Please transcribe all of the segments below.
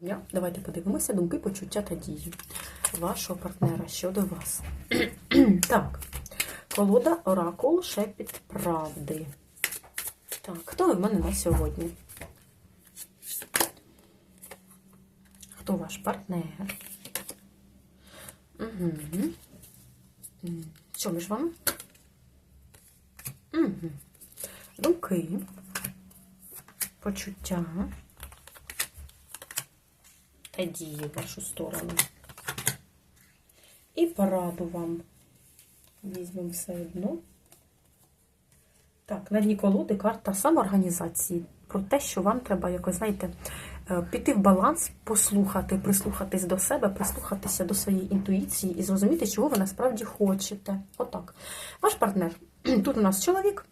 Дня. Давайте подивимося думки, почуття та дії вашого партнера щодо вас. так, колода Оракул Шепіт Правди. Так, хто ви в мене на сьогодні? Хто ваш партнер? Угу. Що між вами? Угу. Думки, почуття та в вашу сторону. І пораду вам візьмемо все одно. Так, на дні колоди карта самоорганізації. Про те, що вам треба якось, знаєте, е, піти в баланс, послухати, прислухатись до себе, прислухатися до своєї інтуїції і зрозуміти, чого ви насправді хочете. Отак. Ваш партнер. Тут у нас чоловік.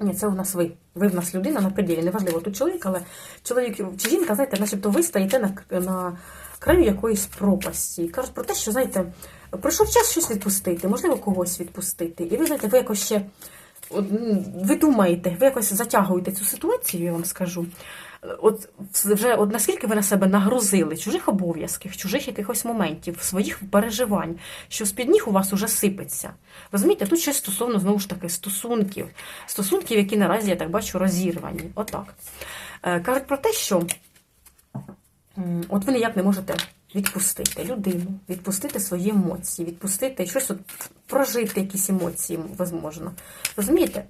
Ні, це у нас ви. Ви в нас людина на пределі. Неважливо, тут чоловік, але чоловік чи жінка, знаєте, начебто ви стоїте на, на краю якоїсь пропасті. І кажуть про те, що, знаєте, пройшов час щось відпустити, можливо, когось відпустити. І ви знаєте, ви якось ще ви думаєте, ви якось затягуєте цю ситуацію, я вам скажу. От вже от наскільки ви на себе нагрузили чужих обов'язків, чужих якихось моментів, своїх переживань, що з-під ніг у вас уже сипеться. Розумієте, тут щось стосовно знову ж таки стосунків, стосунків, які наразі я так бачу розірвані. Отак. Е, Кажуть про те, що от ви ніяк не можете відпустити людину, відпустити свої емоції, відпустити щось от прожити якісь емоції, можливо. Розумієте?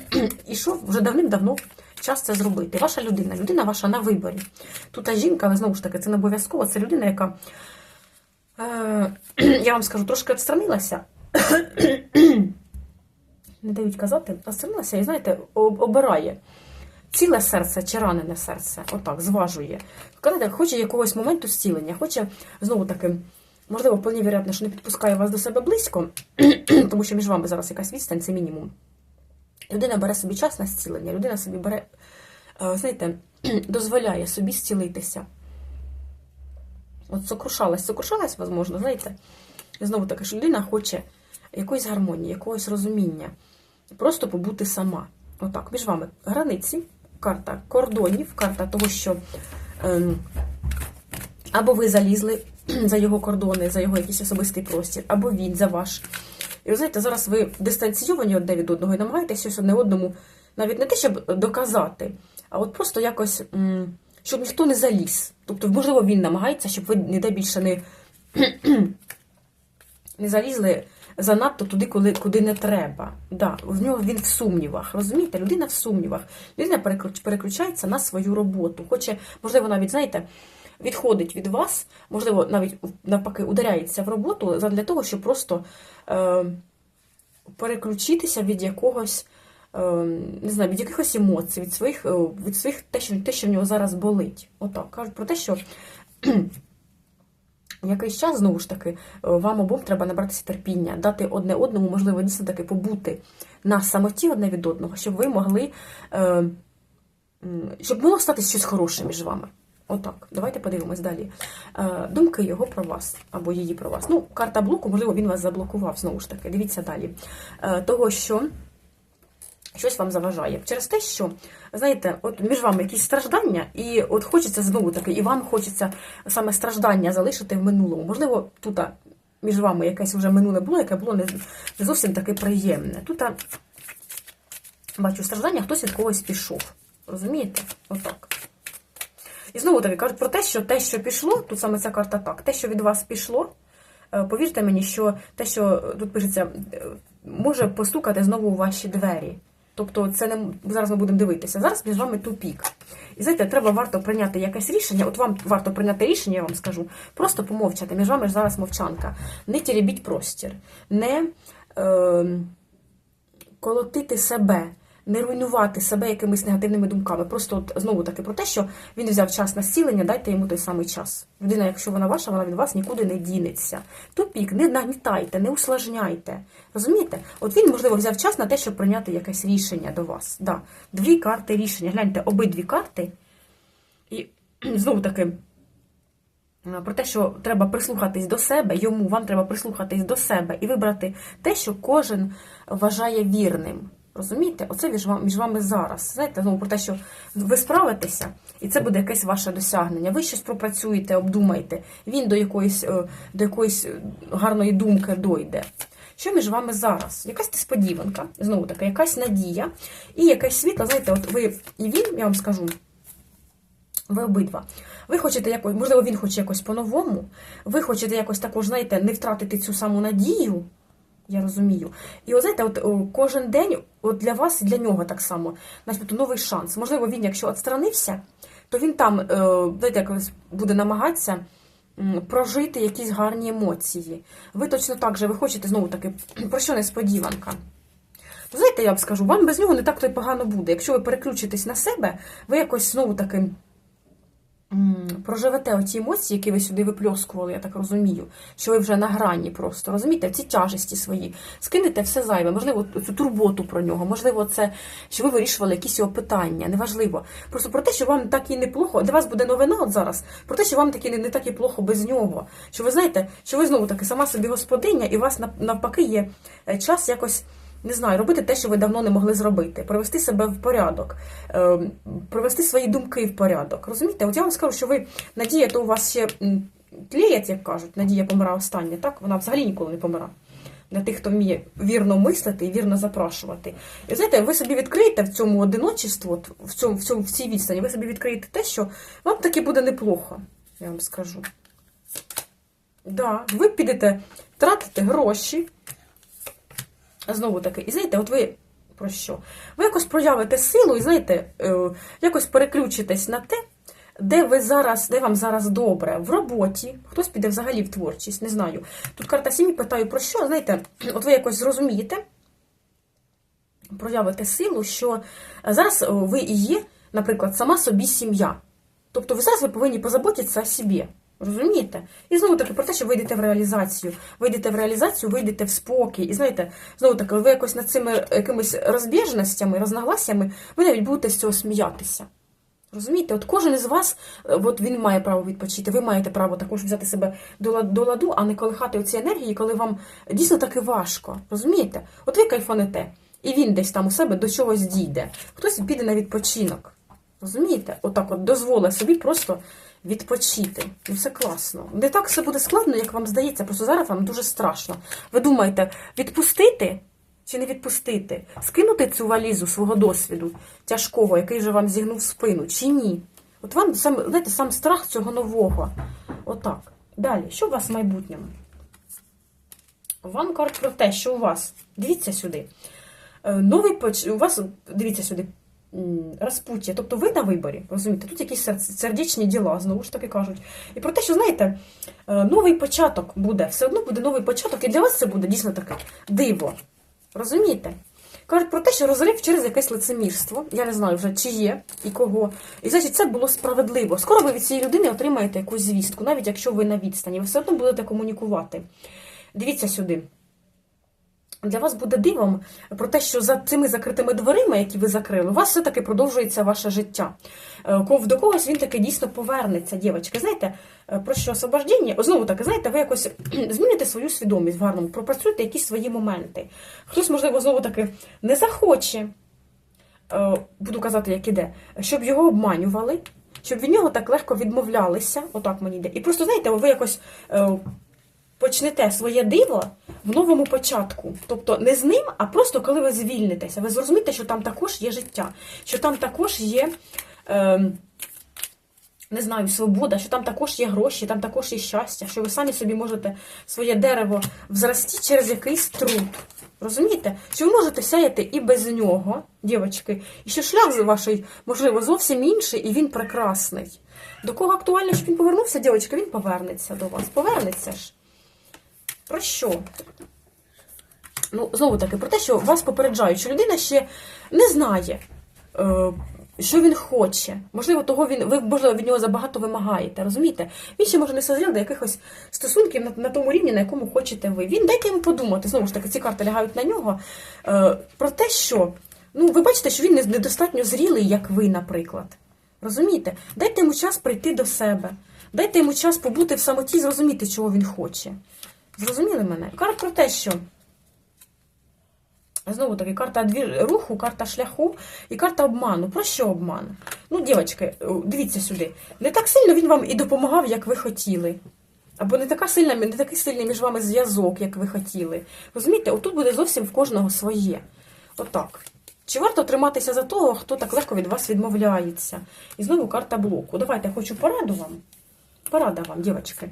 І що вже давним-давно час це зробити. Ваша людина, людина ваша на виборі. Тут та жінка, але знову ж таки, це не обов'язково. Це людина, яка, е, я вам скажу, трошки відстранилася. Не дають казати, відстранилася і, знаєте, обирає. Ціле серце чи ранене серце, отак, зважує. Знаєте, хоче якогось моменту зцілення, хоче, знову таки, можливо, вполне вероятно, що не підпускає вас до себе близько, тому що між вами зараз якась відстань, це мінімум. Людина бере собі час на зцілення, людина собі бере, е, знаєте, дозволяє собі зцілитися. От сокрушалась, сокрушалась, можливо, знаєте. Знову таки, що людина хоче якоїсь гармонії, якогось розуміння, просто побути сама. Отак, між вами границі, карта кордонів, карта того, що ем, або ви залізли за його кордони, за його якийсь особистий простір, або він за ваш. І ви знаєте, зараз ви дистанційовані одне від одного і намагаєтесь щось одне одному, навіть не те, щоб доказати, а от просто якось, щоб ніхто не заліз. Тобто, можливо, він намагається, щоб ви ніде більше не, не залізли занадто туди, коли, куди не треба. Да, в нього він в сумнівах. Розумієте, людина в сумнівах. Людина переключ- переключається на свою роботу. Хоче, можливо, навіть, знаєте, відходить від вас, можливо, навіть навпаки ударяється в роботу для того, щоб просто е, переключитися від якогось. е, Не знаю, від якихось емоцій, від своїх, е, від своїх те, що, те, що в нього зараз болить. Отак. Кажуть про те, що якийсь час, знову ж таки, е, вам обом треба набратися терпіння, дати одне одному, можливо, дійсно таки побути на самоті одне від одного, щоб ви могли, е, щоб могло стати щось хороше між вами. Отак, давайте подивимось далі. Е, Думки його про вас або її про вас. Ну, карта блоку, можливо, він вас заблокував знову ж таки. Дивіться далі. Е, Того, що щось вам заважає. Через те, що, знаєте, от між вами якісь страждання, і от хочеться знову таки, і вам хочеться саме страждання залишити в минулому. Можливо, тут між вами якесь вже минуле було, яке було не, не зовсім таке приємне. Тут бачу страждання, хтось від когось пішов. Розумієте? Отак. І знову таки кажуть про те, що те, що пішло, тут саме ця карта так, те, що від вас пішло, е, повірте мені, що те, що тут пишеться, е, може постукати знову у ваші двері. Тобто, це не зараз ми будемо дивитися. Зараз між вами тупік. І знаєте, треба варто прийняти якесь рішення. От вам варто прийняти рішення, я вам скажу, просто помовчати. Між вами ж зараз мовчанка. Не теребіть простір, не е, колотити себе, не руйнувати себе якимись негативними думками. Просто от знову таки про те, що він взяв час на зцілення, дайте йому той самий час. Людина, якщо вона ваша, вона від вас нікуди не дінеться. Тупік, не нагнітайте, не усложняйте. Розумієте? От він, можливо, взяв час на те, щоб прийняти якесь рішення до вас. Да. Дві карти рішення. Гляньте, обидві карти. І знову таки. Про те, що треба прислухатись до себе, йому вам треба прислухатись до себе і вибрати те, що кожен вважає вірним. Розумієте? Оце між вами, між вами зараз. Знаєте, знову про те, що ви справитеся, і це буде якесь ваше досягнення. Ви щось пропрацюєте, обдумаєте, він до якоїсь, е, до якоїсь е, гарної думки дойде. Що між вами зараз? Якась несподіванка, знову таки, якась надія і якесь світло. Знаєте, от ви і він, я вам скажу, ви обидва. Ви хочете якось, можливо, він хоче якось по-новому. Ви хочете якось також, знаєте, не втратити цю саму надію. Я розумію. І от знаєте, от кожен день от для вас і для нього так само, начебто новий шанс. Можливо, він, якщо відсторонився, то він там, е, знаєте, якось буде намагатися прожити якісь гарні емоції. Ви точно так же, ви хочете знову таки, про що несподіванка? Ну, знаєте, я вам скажу, вам без нього не так то й погано буде. Якщо ви переключитесь на себе, ви якось знову таки проживете оті емоції, які ви сюди випльоскували, я так розумію, що ви вже на грані просто, розумієте, ці тяжесті свої. Скинете все зайве, можливо, цю турботу про нього, можливо, це, що ви вирішували якісь його питання, неважливо. Просто про те, що вам так і неплохо, для вас буде новина от зараз, про те, що вам таки не, не так і плохо без нього. Що ви знаєте, що ви знову таки сама собі господиня, і у вас навпаки є е, час якось не знаю, робити те, що ви давно не могли зробити, привести себе в порядок, е, привести свої думки в порядок. Розумієте? От я вам скажу, що ви надія, то у вас ще м, як кажуть, надія помира остання, так? Вона взагалі ніколи не помира. Для тих, хто вміє вірно мислити і вірно запрашувати. І знаєте, ви собі відкриєте в цьому одиночестві, в цьому, в цьому в цій відстані, ви собі відкриєте те, що вам таки буде неплохо, я вам скажу. Да, ви підете тратити гроші, Знову таки, і знаєте, от ви про що? Ви якось проявите силу і знаєте, е, якось переключитесь на те, де ви зараз, де вам зараз добре, в роботі, хтось піде взагалі в творчість, не знаю. Тут карта сім'ї питаю про що, знаєте, от ви якось зрозумієте, проявите силу, що зараз е, ви і є, наприклад, сама собі сім'я. Тобто ви зараз ви повинні позаботитися о собі. Розумієте? І знову таки про те, що ви йдете в реалізацію. Ви йдете в реалізацію, ви йдете в спокій. І знаєте, знову таки, ви якось над цими якимись розбіжностями, рознагласями, ви навіть будете з цього сміятися. Розумієте, от кожен із вас, е, от він має право відпочити, ви маєте право також взяти себе до ла- до ладу, а не колихати оці енергії, коли вам дійсно таки важко. Розумієте? От ви кайфанете, і він десь там у себе до чогось дійде. Хтось піде на відпочинок. Розумієте? Отак от дозволить собі просто відпочити. Ну, все класно. Не так все буде складно, як вам здається, просто зараз вам дуже страшно. Ви думаєте, відпустити чи не відпустити? Скинути цю валізу свого досвіду тяжкого, який же вам зігнув спину, чи ні? От вам сам, знаєте, сам страх цього нового. Отак. Далі, що у вас в майбутньому? Вам кажуть про те, що у вас. Дивіться сюди. Е, Новий поч... у вас, дивіться сюди, розпуття. Тобто ви на виборі, розумієте, тут якісь сердечні діла, знову ж таки кажуть. І про те, що, знаєте, е, новий початок буде, все одно буде новий початок, і для вас це буде дійсно таке диво. Розумієте? Кажуть про те, що розрив через якесь лицемірство. Я не знаю вже, чи є і кого. І значить, це було справедливо. Скоро ви від цієї людини отримаєте якусь звістку, навіть якщо ви на відстані, ви все одно будете комунікувати. Дивіться сюди. Для вас буде дивом про те, що за цими закритими дверима, які ви закрили, у вас все-таки продовжується ваше життя. Е, До когось він таки дійсно повернеться, дівчатки. Знаєте, е, про що освобождення? Знову таки, знаєте, ви якось зміните свою свідомість в гарному, пропрацюйте якісь свої моменти. Хтось, можливо, знову таки не захоче, е, буду казати, як іде, щоб його обманювали, щоб від нього так легко відмовлялися. Отак мені йде. І просто, знаєте, ви якось. Почнете своє диво в новому початку. Тобто не з ним, а просто коли ви звільнитеся. Ви зрозумієте, що там також є життя, що там також є. Е, не знаю, свобода, що там також є гроші, там також є щастя, що ви самі собі можете своє дерево взрасти через якийсь труд. Розумієте? Що ви можете сяяти і без нього, дівчатки, і що шлях ваш, можливо, зовсім інший, і він прекрасний. До кого актуально, щоб він повернувся, дівчатка, він повернеться до вас. Повернеться ж. Про що? Ну, знову таки, про те, що вас попереджають, що людина ще не знає, е, що він хоче. Можливо, того він, ви, можливо, від нього забагато вимагаєте, розумієте? Він ще може не созрів до якихось стосунків на, на тому рівні, на якому хочете ви. Він дайте йому подумати, знову ж таки, ці карти лягають на нього. Е, про те, що ну, ви бачите, що він недостатньо зрілий, як ви, наприклад. Розумієте? Дайте йому час прийти до себе. Дайте йому час побути в самоті, зрозуміти, чого він хоче. Зрозуміли мене? Кажуть про те, що Знову таки, карта двір... руху, карта шляху і карта обману. Про що обман? Ну, дівчатки, дивіться сюди. Не так сильно він вам і допомагав, як ви хотіли. Або не така сильна, не такий сильний між вами зв'язок, як ви хотіли. Розумієте, отут буде зовсім в кожного своє. Отак. Чи варто триматися за того, хто так легко від вас відмовляється? І знову карта блоку. Давайте я хочу пораду вам. Порада вам, дівчатки.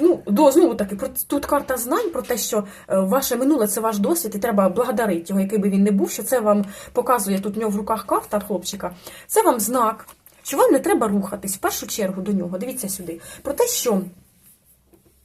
Ну, до, знову таки, тут карта знань про те, що е, ваше минуле це ваш досвід, і треба благодарити його, який би він не був, що це вам показує тут в нього в руках карта хлопчика. Це вам знак, що вам не треба рухатись в першу чергу до нього. Дивіться сюди. Про те, що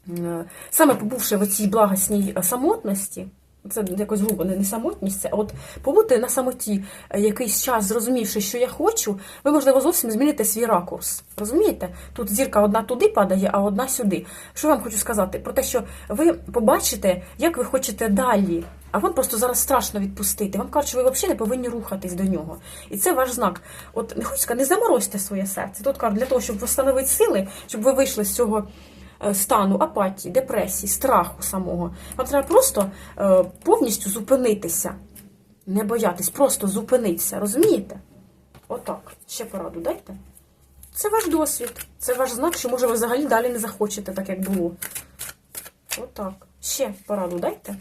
е, саме побувши в цій благосній е, самотності, це якось грубо не, самотність, це от побути на самоті е, якийсь час, зрозумівши, що я хочу, ви, можливо, зовсім зміните свій ракурс. Розумієте? Тут зірка одна туди падає, а одна сюди. Що вам хочу сказати? Про те, що ви побачите, як ви хочете далі. А вам просто зараз страшно відпустити. Вам кажуть, що ви взагалі не повинні рухатись до нього. І це ваш знак. От не хочу сказати, не заморозьте своє серце. Тут кажуть, для того, щоб встановити сили, щоб ви вийшли з цього стану апатії, депресії, страху самого. Вам треба просто е, повністю зупинитися. Не боятись, просто зупинитися. Розумієте? Отак. Ще пораду дайте. Це ваш досвід. Це ваш знак, що може ви взагалі далі не захочете, так як було. Отак. Ще пораду дайте.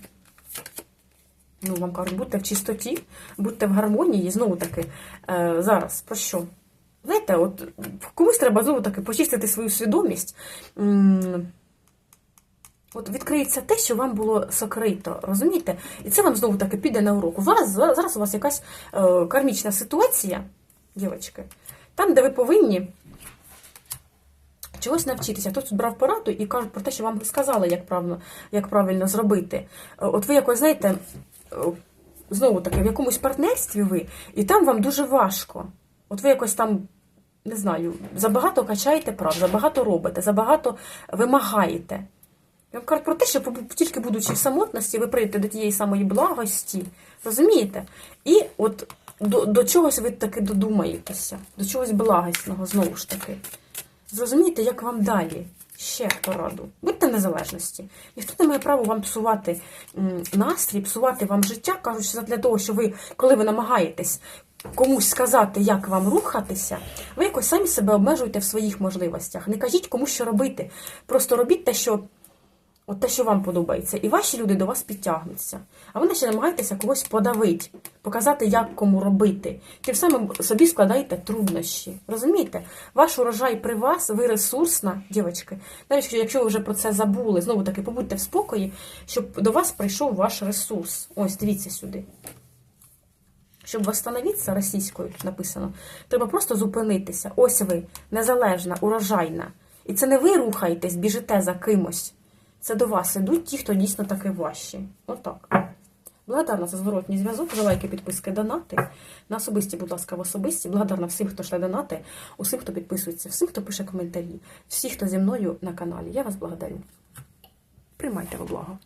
Ну, вам кажуть, будьте в чистоті, будьте в гармонії. Знову таки, е, зараз про що? Знаєте, от комусь треба знову таки почистити свою свідомість. От відкриється те, що вам було сокрито, розумієте? І це вам знову таки піде на урок. У вас зараз у вас якась е, кармічна ситуація, дівчатки, там, де ви повинні чогось навчитися. Хтось тут брав пораду і кажуть про те, що вам сказали, як правильно, як правильно зробити. Е, От ви якось, знаєте, е, знову таки, в якомусь партнерстві ви, і там вам дуже важко. От ви якось там, не знаю, забагато качаєте прав, забагато робите, забагато вимагаєте. Я вам кажу про те, що тільки будучи в самотності, ви прийдете до тієї самої благості, розумієте? І от до, до чогось ви таки додумаєтеся, до чогось благісного, знову ж таки. Зрозумієте, як вам далі? Ще пораду. Будьте незалежності. Ніхто не має права вам псувати настрій, псувати вам життя. Кажуть, що для того, що ви, коли ви намагаєтесь комусь сказати, як вам рухатися, ви якось самі себе обмежуєте в своїх можливостях. Не кажіть кому що робити. Просто робіть те, що. От те, що вам подобається, і ваші люди до вас підтягнуться. А ви ще намагаєтеся когось подавити, показати, як кому робити. Тим самим собі складаєте труднощі. Розумієте? Ваш урожай при вас, ви ресурсна, дівчатки. Навіть якщо ви вже про це забули, знову таки побудьте в спокої, щоб до вас прийшов ваш ресурс. Ось, дивіться сюди. Щоб восстановитися російською написано, треба просто зупинитися. Ось ви, незалежна, урожайна. І це не ви рухаєтесь, біжите за кимось. Це до вас ідуть ті, хто дійсно таки важчі. Отак. Благодарна за зворотній зв'язок, за лайки, підписки, донати. На особисті, будь ласка, в особисті. Благодарна всім, хто шле донати, усім, хто підписується, всім, хто пише коментарі, всі, хто зі мною на каналі. Я вас благодарю. Приймайте во благо.